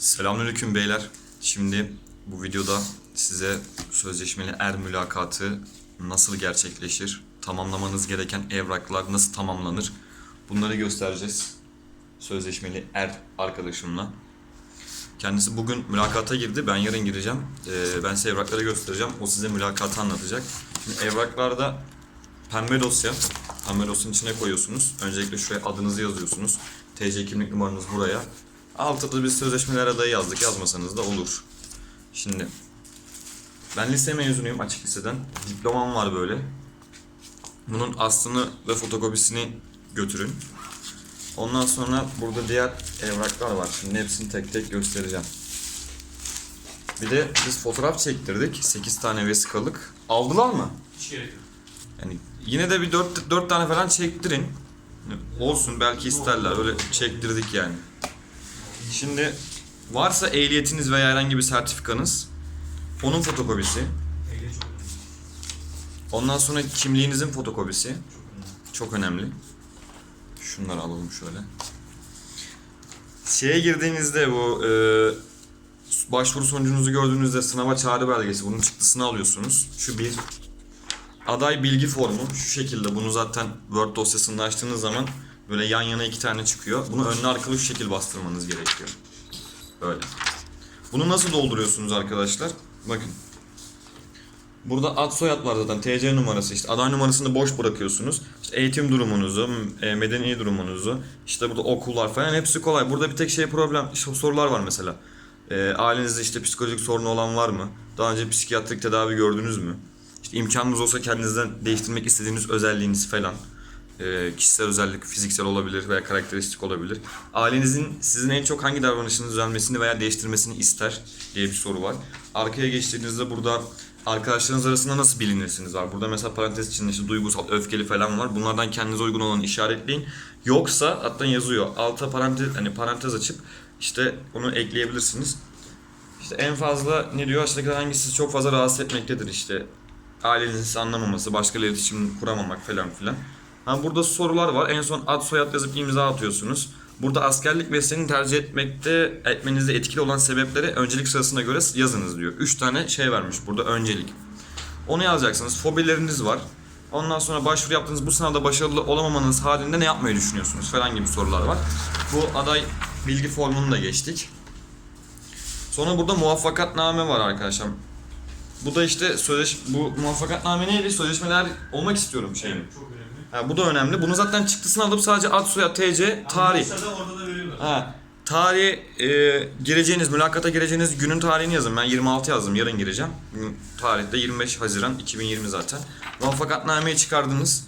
Selamünaleyküm beyler. Şimdi bu videoda size sözleşmeli er mülakatı nasıl gerçekleşir, tamamlamanız gereken evraklar nasıl tamamlanır bunları göstereceğiz. Sözleşmeli er arkadaşımla. Kendisi bugün mülakata girdi. Ben yarın gireceğim. Ee, ben size evrakları göstereceğim. O size mülakatı anlatacak. Şimdi evraklarda pembe dosya. Pembe dosyanın içine koyuyorsunuz. Öncelikle şuraya adınızı yazıyorsunuz. TC kimlik numaranız buraya. Altta da bir sözleşmeler adayı yazdık. Yazmasanız da olur. Şimdi ben lise mezunuyum açık liseden. Diplomam var böyle. Bunun aslını ve fotokopisini götürün. Ondan sonra burada diğer evraklar var. Şimdi hepsini tek tek göstereceğim. Bir de biz fotoğraf çektirdik. 8 tane vesikalık. Aldılar mı? Hiç gerek yok. Yani yine de bir 4, 4 tane falan çektirin. Olsun belki isterler. Öyle çektirdik yani. Şimdi varsa ehliyetiniz veya herhangi bir sertifikanız onun fotokopisi. Ondan sonra kimliğinizin fotokopisi. Çok önemli. Çok önemli. Şunları alalım şöyle. Şeye girdiğinizde bu e, başvuru sonucunuzu gördüğünüzde sınava çağrı belgesi bunun çıktısını alıyorsunuz. Şu bir. Aday bilgi formu şu şekilde bunu zaten Word dosyasında açtığınız zaman böyle yan yana iki tane çıkıyor. Bunu önlü arkalı şu şekil bastırmanız gerekiyor. Böyle. Bunu nasıl dolduruyorsunuz arkadaşlar? Bakın. Burada ad soyad var zaten. TC numarası işte. Aday numarasını boş bırakıyorsunuz. İşte eğitim durumunuzu, e, medeni durumunuzu, işte burada okullar falan hepsi kolay. Burada bir tek şey problem, işte sorular var mesela. E, ailenizde işte psikolojik sorunu olan var mı? Daha önce psikiyatrik tedavi gördünüz mü? İşte imkanınız olsa kendinizden değiştirmek istediğiniz özelliğiniz falan. E, kişisel özellik, fiziksel olabilir veya karakteristik olabilir. Ailenizin sizin en çok hangi davranışınızı düzelmesini veya değiştirmesini ister diye bir soru var. Arkaya geçtiğinizde burada arkadaşlarınız arasında nasıl bilinirsiniz var. Burada mesela parantez içinde işte duygusal, öfkeli falan var. Bunlardan kendinize uygun olanı işaretleyin. Yoksa hatta yazıyor. Alta parantez hani parantez açıp işte onu ekleyebilirsiniz. İşte en fazla ne diyor? Aşağıdakiler hangisi çok fazla rahatsız etmektedir işte. Ailenizin anlamaması, başkalarıyla iletişim kuramamak falan filan. Ha burada sorular var. En son ad soyad yazıp imza atıyorsunuz. Burada askerlik mesleğini tercih etmekte etmenizde etkili olan sebepleri öncelik sırasına göre yazınız diyor. 3 tane şey vermiş burada öncelik. Onu yazacaksınız. Fobileriniz var. Ondan sonra başvuru yaptığınız bu sınavda başarılı olamamanız halinde ne yapmayı düşünüyorsunuz falan gibi sorular var. Bu aday bilgi formunu da geçtik. Sonra burada muvaffakatname var arkadaşlar. Bu da işte sözleş bu muvaffakatname neydi? Sözleşmeler olmak istiyorum şeyim. Evet, çok önemli. Ha, bu da önemli. Bunu zaten çıktısını alıp sadece ad, soyad, TC, tarih. Orada da veriyorlar. Ha, tarihi e, gireceğiniz, mülakata gireceğiniz günün tarihini yazın. Ben 26 yazdım, yarın gireceğim. Tarihte 25 Haziran 2020 zaten. Muvaffakatnameyi çıkardınız.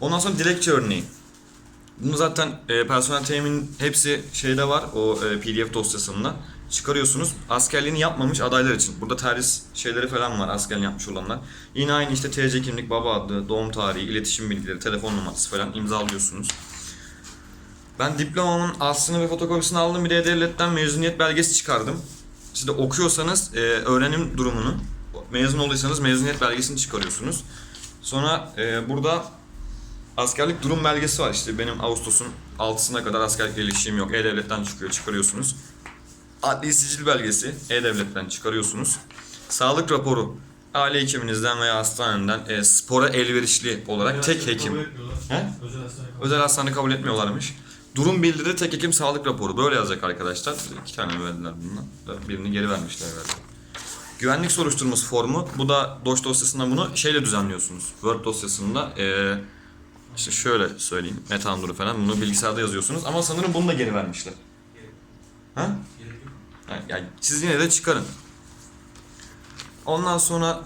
Ondan sonra dilekçe örneği. Bunu zaten e, personel temin hepsi şeyde var o e, PDF dosyasında. Çıkarıyorsunuz. Askerliğini yapmamış adaylar için. Burada terhis şeyleri falan var askerliğini yapmış olanlar. Yine aynı işte TC kimlik, baba adı, doğum tarihi, iletişim bilgileri, telefon numarası falan imzalıyorsunuz. Ben diplomamın aslını ve fotokopisini aldım. Bir de devletten mezuniyet belgesi çıkardım. Siz de okuyorsanız e, öğrenim durumunu, mezun olduysanız mezuniyet belgesini çıkarıyorsunuz. Sonra e, burada askerlik durum belgesi var. İşte benim Ağustos'un 6'sına kadar askerlikle ilişkim yok. E-Devlet'ten çıkıyor, çıkarıyorsunuz. Adli sicil belgesi E-Devlet'ten çıkarıyorsunuz. Sağlık raporu aile hekiminizden veya hastaneden e, spora elverişli olarak tek hastane hekim. He? Özel hastane kabul Özel hastane kabul etmiyorlarmış. Durum bildiri tek hekim sağlık raporu. Böyle yazacak arkadaşlar. İki tane verdiler bundan. Birini geri vermişler herhalde. Güvenlik soruşturması formu. Bu da DOS dosyasında bunu şeyle düzenliyorsunuz. Word dosyasında eee işte şöyle söyleyeyim. Metanduru falan. Bunu bilgisayarda yazıyorsunuz. Ama sanırım bunu da geri vermişler. Ha? Yani, siz yine de çıkarın. Ondan sonra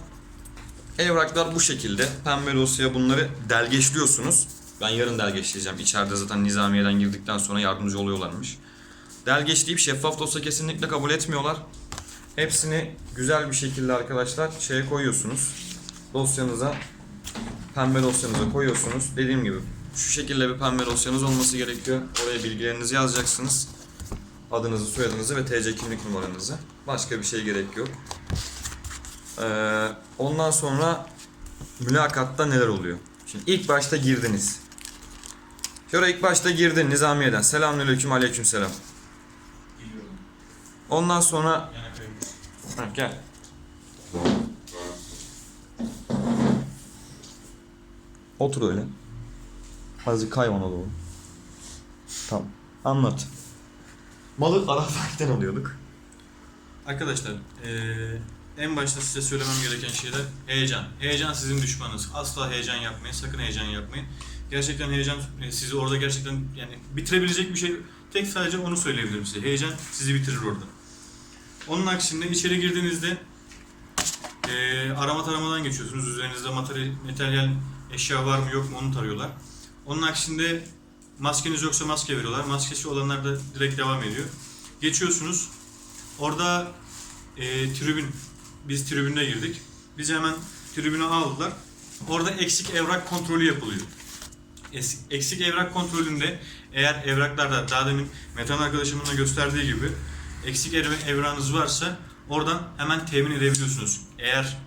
evraklar bu şekilde. Pembe dosya bunları delgeçliyorsunuz. Ben yarın delgeçleyeceğim. İçeride zaten nizamiyeden girdikten sonra yardımcı oluyorlarmış. Delgeçleyip şeffaf dosya kesinlikle kabul etmiyorlar. Hepsini güzel bir şekilde arkadaşlar şeye koyuyorsunuz. Dosyanıza pembe dosyanıza koyuyorsunuz. Dediğim gibi şu şekilde bir pembe dosyanız olması gerekiyor. Oraya bilgilerinizi yazacaksınız adınızı, soyadınızı ve TC kimlik numaranızı. Başka bir şey gerek yok. Ee, ondan sonra mülakatta neler oluyor? Şimdi ilk başta girdiniz. Şöyle ilk başta girdin Nizamiye'den. Selamünaleyküm, aleykümselam. Gidiyorum. Ondan sonra. Ha, gel. Otur öyle. Azıcık kay ona doğru. Tamam. Anlat. Malı Arap'tan alıyorduk. Arkadaşlar eee, en başta size söylemem gereken şeyler heyecan. Heyecan sizin düşmanınız. Asla heyecan yapmayın. Sakın heyecan yapmayın. Gerçekten heyecan e, sizi orada gerçekten yani bitirebilecek bir şey tek sadece onu söyleyebilirim size. Heyecan sizi bitirir orada. Onun aksine içeri girdiğinizde eee, arama taramadan geçiyorsunuz. Üzerinizde materyal, materyal eşya var mı yok mu onu tarıyorlar. Onun aksinde maskeniz yoksa maske veriyorlar. Maskesi olanlar da direkt devam ediyor. Geçiyorsunuz. Orada e, tribün, biz tribünde girdik. Bizi hemen tribüne aldılar. Orada eksik evrak kontrolü yapılıyor. Eksik evrak kontrolünde eğer evraklarda daha demin Metan arkadaşımın da gösterdiği gibi eksik ev- evrağınız varsa oradan hemen temin edebiliyorsunuz. Eğer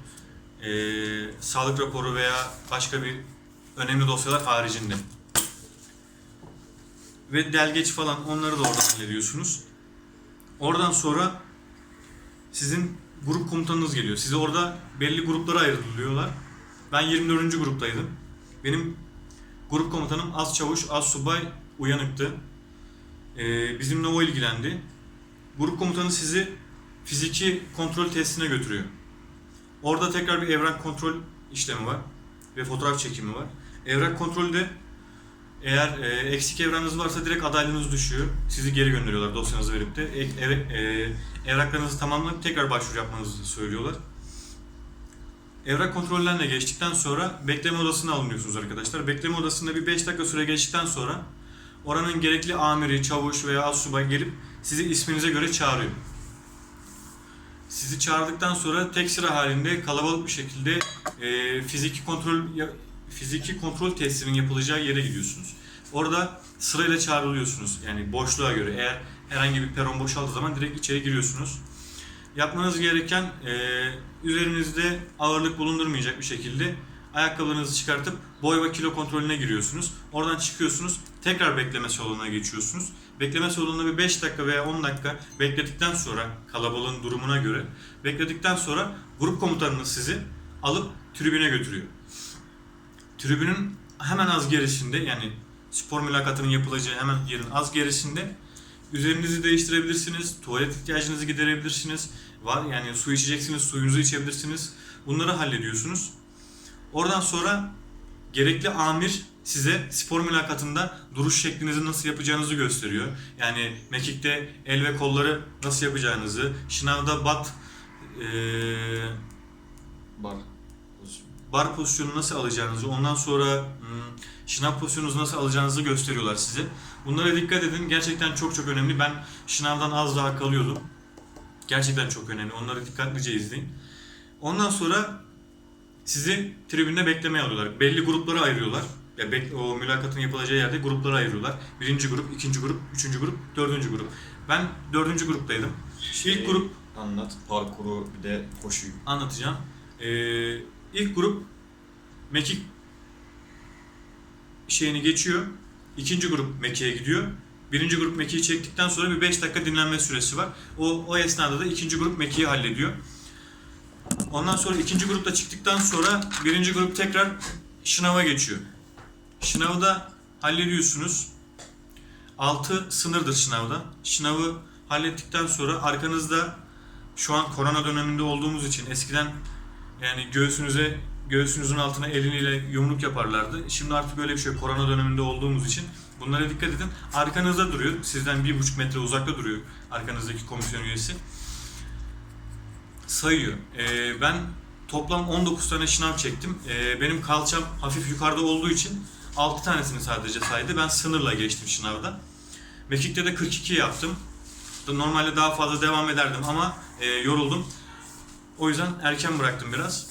e, sağlık raporu veya başka bir önemli dosyalar haricinde. Ve delgeç falan onları da oradan hallediyorsunuz. Oradan sonra sizin grup komutanınız geliyor. Sizi orada belli gruplara ayrılıyorlar. Ben 24. gruptaydım. Benim grup komutanım az çavuş, az subay uyanıktı. Ee, bizimle o ilgilendi. Grup komutanı sizi fiziki kontrol testine götürüyor. Orada tekrar bir evrak kontrol işlemi var ve fotoğraf çekimi var. Evrak kontrolde eğer e, eksik evranınız varsa direkt adaylığınız düşüyor. Sizi geri gönderiyorlar dosyanızı verip de. E, eve- e, evraklarınızı tamamlayıp tekrar başvuru yapmanızı söylüyorlar. Evrak kontrollerine geçtikten sonra bekleme odasına alınıyorsunuz arkadaşlar. Bekleme odasında bir 5 dakika süre geçtikten sonra oranın gerekli amiri, çavuş veya asubay gelip sizi isminize göre çağırıyor. Sizi çağırdıktan sonra tek sıra halinde kalabalık bir şekilde e, fiziki kontrol fiziki kontrol testinin yapılacağı yere gidiyorsunuz. Orada sırayla çağrılıyorsunuz. Yani boşluğa göre. Eğer herhangi bir peron boşaldığı zaman direkt içeri giriyorsunuz. Yapmanız gereken e, üzerinizde ağırlık bulundurmayacak bir şekilde ayakkabılarınızı çıkartıp boy ve kilo kontrolüne giriyorsunuz. Oradan çıkıyorsunuz. Tekrar bekleme salonuna geçiyorsunuz. Bekleme salonunda bir 5 dakika veya 10 dakika bekledikten sonra kalabalığın durumuna göre bekledikten sonra grup komutanınız sizi alıp tribüne götürüyor. Tribünün hemen az gerisinde yani spor mülakatının yapılacağı hemen yerin az gerisinde üzerinizi değiştirebilirsiniz, tuvalet ihtiyacınızı giderebilirsiniz. Var yani su içeceksiniz, suyunuzu içebilirsiniz. Bunları hallediyorsunuz. Oradan sonra gerekli amir size spor mülakatında duruş şeklinizi nasıl yapacağınızı gösteriyor. Yani mekikte el ve kolları nasıl yapacağınızı, şınavda bat eee Bar. Bar pozisyonu nasıl alacağınızı, ondan sonra hmm, şınav pozisyonunuzu nasıl alacağınızı gösteriyorlar size. Bunlara dikkat edin. Gerçekten çok çok önemli. Ben şınavdan az daha kalıyordum. Gerçekten çok önemli. Onları dikkatlice izleyin. Ondan sonra sizi tribünde beklemeye alıyorlar. Belli gruplara ayırıyorlar. Ya bek- o mülakatın yapılacağı yerde gruplara ayırıyorlar. Birinci grup, ikinci grup, üçüncü grup, dördüncü grup. Ben dördüncü gruptaydım. İlk grup Anlat. Parkuru bir de koşuyu. anlatacağım. Ee, ilk grup mekik şeyini geçiyor. İkinci grup mekiğe gidiyor. Birinci grup mekiği çektikten sonra bir 5 dakika dinlenme süresi var. O, o esnada da ikinci grup mekiği hallediyor. Ondan sonra ikinci grupta çıktıktan sonra birinci grup tekrar şınava geçiyor. Şınavda hallediyorsunuz. 6 sınırdır şınavda. Şınavı hallettikten sonra arkanızda şu an korona döneminde olduğumuz için eskiden yani göğsünüze göğsünüzün altına eliniyle yumruk yaparlardı. Şimdi artık böyle bir şey. Korona döneminde olduğumuz için bunlara dikkat edin. Arkanızda duruyor. Sizden bir buçuk metre uzakta duruyor arkanızdaki komisyon üyesi. Sayıyor. Ee, ben toplam 19 tane şınav çektim. Ee, benim kalçam hafif yukarıda olduğu için 6 tanesini sadece saydı. Ben sınırla geçtim şınavda. Mekik'te de 42 yaptım. Normalde daha fazla devam ederdim ama e, yoruldum. O yüzden erken bıraktım biraz.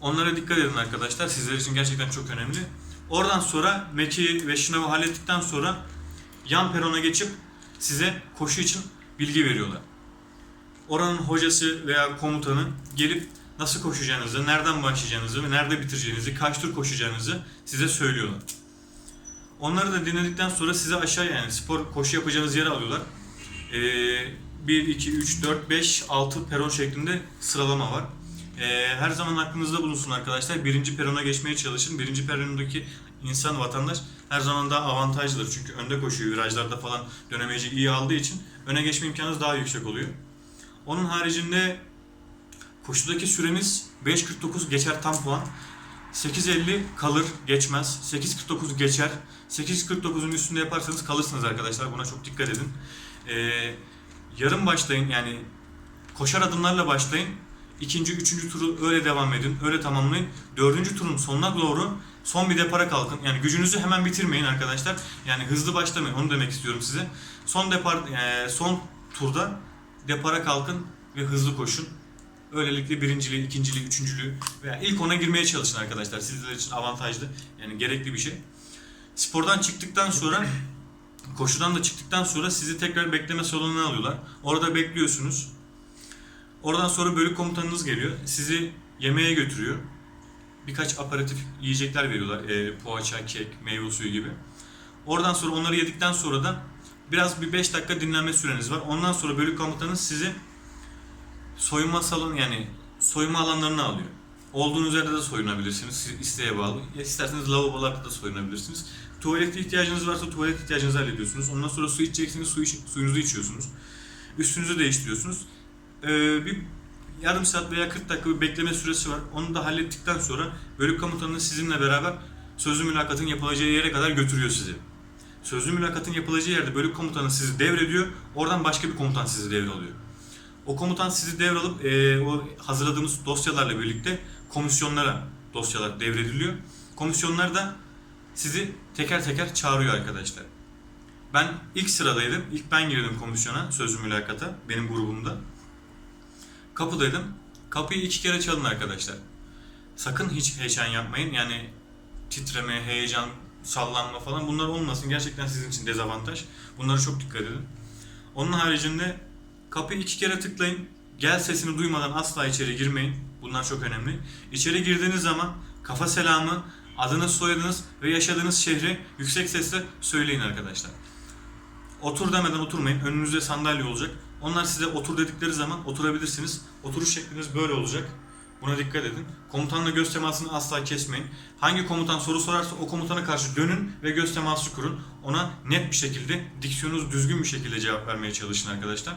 Onlara dikkat edin arkadaşlar. Sizler için gerçekten çok önemli. Oradan sonra Meki ve Şınav'ı hallettikten sonra yan perona geçip size koşu için bilgi veriyorlar. Oranın hocası veya komutanı gelip nasıl koşacağınızı, nereden başlayacağınızı ve nerede bitireceğinizi, kaç tur koşacağınızı size söylüyorlar. Onları da dinledikten sonra size aşağı yani spor koşu yapacağınız yere alıyorlar. Ee, 1, 2, 3, 4, 5, 6 peron şeklinde sıralama var. Ee, her zaman aklınızda bulunsun arkadaşlar. Birinci perona geçmeye çalışın. Birinci perondaki insan, vatandaş her zaman daha avantajlıdır. Çünkü önde koşuyor. Virajlarda falan dönemeci iyi aldığı için öne geçme imkanınız daha yüksek oluyor. Onun haricinde koşudaki süreniz 5.49 geçer tam puan. 8.50 kalır, geçmez. 8.49 geçer. 8.49'un üstünde yaparsanız kalırsınız arkadaşlar. Buna çok dikkat edin. Ee, yarım başlayın yani koşar adımlarla başlayın. İkinci, üçüncü turu öyle devam edin. Öyle tamamlayın. Dördüncü turun sonuna doğru son bir depara kalkın. Yani gücünüzü hemen bitirmeyin arkadaşlar. Yani hızlı başlamayın. Onu demek istiyorum size. Son depar, e, son turda depara kalkın ve hızlı koşun. Öylelikle birinciliği, ikinciliği, üçüncülüğü veya ilk ona girmeye çalışın arkadaşlar. Sizler için avantajlı. Yani gerekli bir şey. Spordan çıktıktan sonra koşudan da çıktıktan sonra sizi tekrar bekleme salonuna alıyorlar. Orada bekliyorsunuz. Oradan sonra bölük komutanınız geliyor. Sizi yemeğe götürüyor. Birkaç aparatif yiyecekler veriyorlar. E, poğaça, kek, meyve suyu gibi. Oradan sonra onları yedikten sonra da biraz bir 5 dakika dinlenme süreniz var. Ondan sonra bölük komutanınız sizi soyunma salonu yani soyunma alanlarına alıyor. Olduğunuz yerde de soyunabilirsiniz. Siz isteğe bağlı. Ya isterseniz lavabolarda da soyunabilirsiniz. Tuvalete ihtiyacınız varsa tuvalet ihtiyacınızı hallediyorsunuz. Ondan sonra su içeceksiniz, su iç- suyunuzu içiyorsunuz. Üstünüzü değiştiriyorsunuz. Ee, bir yarım saat veya 40 dakika bir bekleme süresi var. Onu da hallettikten sonra bölük komutanınız sizinle beraber sözlü mülakatın yapılacağı yere kadar götürüyor sizi. Sözlü mülakatın yapılacağı yerde bölük komutanı sizi devrediyor. Oradan başka bir komutan sizi devralıyor. O komutan sizi devralıp e, o hazırladığımız dosyalarla birlikte komisyonlara dosyalar devrediliyor. Komisyonlar da sizi teker teker çağırıyor arkadaşlar. Ben ilk sıradaydım. İlk ben girdim komisyona, sözlü mülakata benim grubumda. Kapıdaydım. Kapıyı iki kere çalın arkadaşlar. Sakın hiç heyecan yapmayın. Yani titreme, heyecan, sallanma falan bunlar olmasın. Gerçekten sizin için dezavantaj. Bunlara çok dikkat edin. Onun haricinde kapıyı iki kere tıklayın. Gel sesini duymadan asla içeri girmeyin. Bunlar çok önemli. İçeri girdiğiniz zaman kafa selamı, adınız, soyadınız ve yaşadığınız şehri yüksek sesle söyleyin arkadaşlar. Otur demeden oturmayın. Önünüzde sandalye olacak. Onlar size otur dedikleri zaman oturabilirsiniz. Oturuş şekliniz böyle olacak. Buna dikkat edin. Komutanla göz temasını asla kesmeyin. Hangi komutan soru sorarsa o komutana karşı dönün ve göz teması kurun. Ona net bir şekilde, diksiyonunuz düzgün bir şekilde cevap vermeye çalışın arkadaşlar.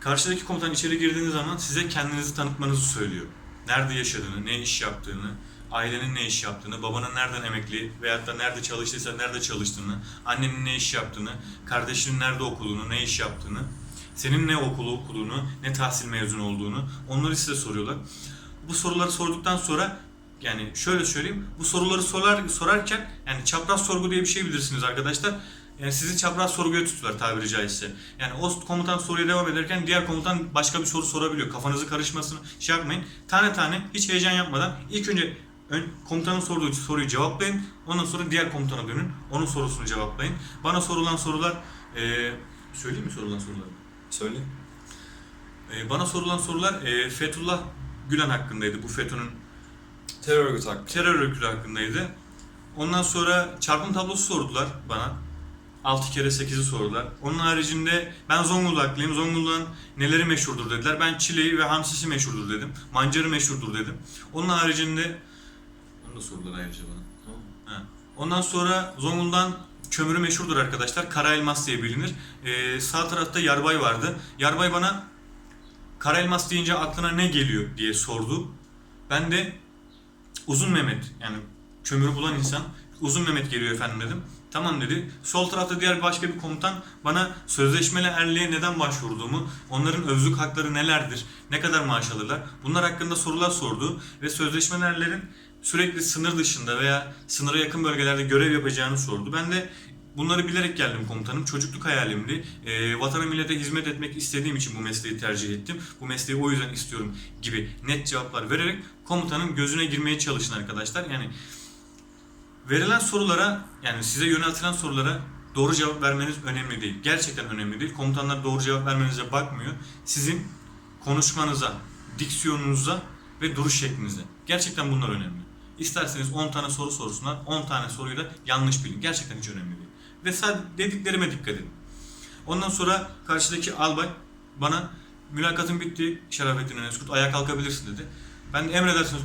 Karşıdaki komutan içeri girdiğiniz zaman size kendinizi tanıtmanızı söylüyor. Nerede yaşadığını, ne iş yaptığını, ailenin ne iş yaptığını, babanın nereden emekli veyahut da nerede çalıştıysa nerede çalıştığını, annenin ne iş yaptığını, kardeşinin nerede okuduğunu, ne iş yaptığını, senin ne okulu okuduğunu, ne tahsil mezunu olduğunu onları size soruyorlar. Bu soruları sorduktan sonra yani şöyle söyleyeyim, bu soruları sorar, sorarken yani çapraz sorgu diye bir şey bilirsiniz arkadaşlar. Yani sizi çapraz sorguya tutuyorlar tabiri caizse. Yani o komutan soruya devam ederken diğer komutan başka bir soru sorabiliyor. Kafanızı karışmasını şey yapmayın. Tane tane hiç heyecan yapmadan ilk önce ön, komutanın sorduğu soruyu cevaplayın. Ondan sonra diğer komutana dönün. Onun sorusunu cevaplayın. Bana sorulan sorular eee söyleyeyim mi sorulan soruları? Söyle. Eee, bana sorulan sorular eee, Fethullah Gülen hakkındaydı. Bu FETÖ'nün Terör örgütü hakkında. terör örgütü hakkındaydı. Ondan sonra çarpım tablosu sordular bana. 6 kere 8'i sordular. Onun haricinde ben Zonguldaklıyım. Zonguldak'ın neleri meşhurdur dediler. Ben çileği ve hamsisi meşhurdur dedim. Mancarı meşhurdur dedim. Onun haricinde da sordular ayrıca bana. Ha. Ondan sonra Zonguldak'ın kömürü meşhurdur arkadaşlar. Kara elmas diye bilinir. Ee, sağ tarafta Yarbay vardı. Yarbay bana Kara elmas deyince aklına ne geliyor diye sordu. Ben de Uzun Mehmet yani kömürü bulan insan Uzun Mehmet geliyor efendim dedim. Tamam dedi. Sol tarafta diğer başka bir komutan bana sözleşmeli erliğe neden başvurduğumu, onların özlük hakları nelerdir, ne kadar maaş alırlar bunlar hakkında sorular sordu ve sözleşmeli erlerin sürekli sınır dışında veya sınıra yakın bölgelerde görev yapacağını sordu. Ben de bunları bilerek geldim komutanım. Çocukluk hayalimdi. Ee, vatana millete hizmet etmek istediğim için bu mesleği tercih ettim. Bu mesleği o yüzden istiyorum gibi net cevaplar vererek komutanın gözüne girmeye çalışın arkadaşlar. Yani verilen sorulara yani size yöneltilen sorulara doğru cevap vermeniz önemli değil. Gerçekten önemli değil. Komutanlar doğru cevap vermenize bakmıyor. Sizin konuşmanıza, diksiyonunuza ve duruş şeklinize. Gerçekten bunlar önemli. İsterseniz 10 tane soru sorsunlar. 10 tane soruyla yanlış bilin. Gerçekten hiç önemli değil. Ve sadece dediklerime dikkat edin. Ondan sonra karşıdaki albay bana mülakatın bitti Şerafettin Öneskurt ayağa kalkabilirsin dedi. Ben emredersiniz